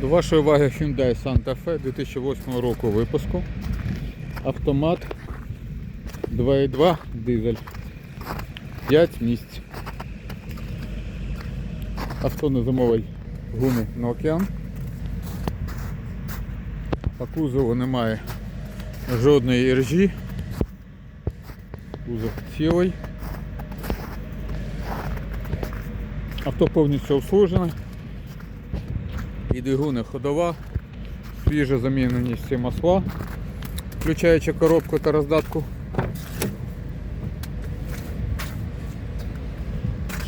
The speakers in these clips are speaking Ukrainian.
До вашої уваги Hyundai Santa Fe 2008 року випуску. Автомат 2.2 дизель. 5 місць. Авто на зимовій гумі Nokian. По кузову немає жодної іржі. Кузов цілий. Авто повністю обслужене. І двигуни ходова, свіже замінені всі масла, включаючи коробку та роздатку.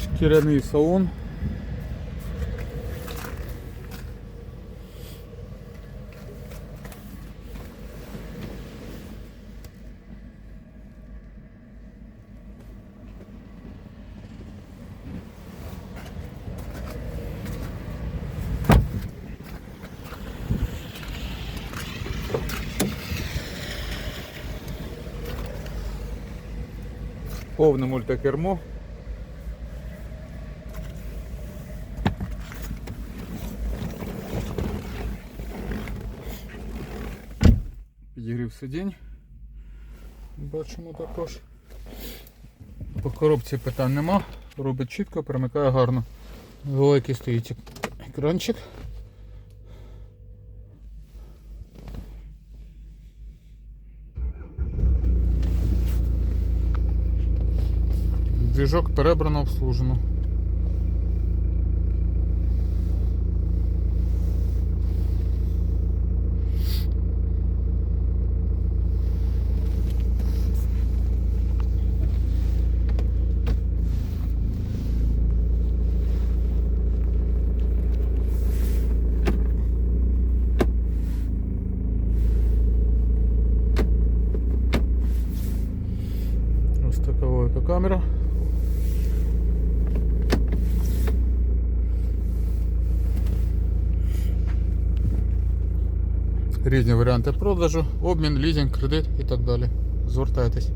Шкіряний салон. Повне мультикермо. Підігрів сидінь. Бачимо також. По коробці питань нема. Робить чітко, перемикає гарно. Великий стоїть екранчик. Двіжок перебрано, обслужено. Ось камера. Різні варіанти продажу, обмін, лізинг, кредит і так далі. Звертайтесь.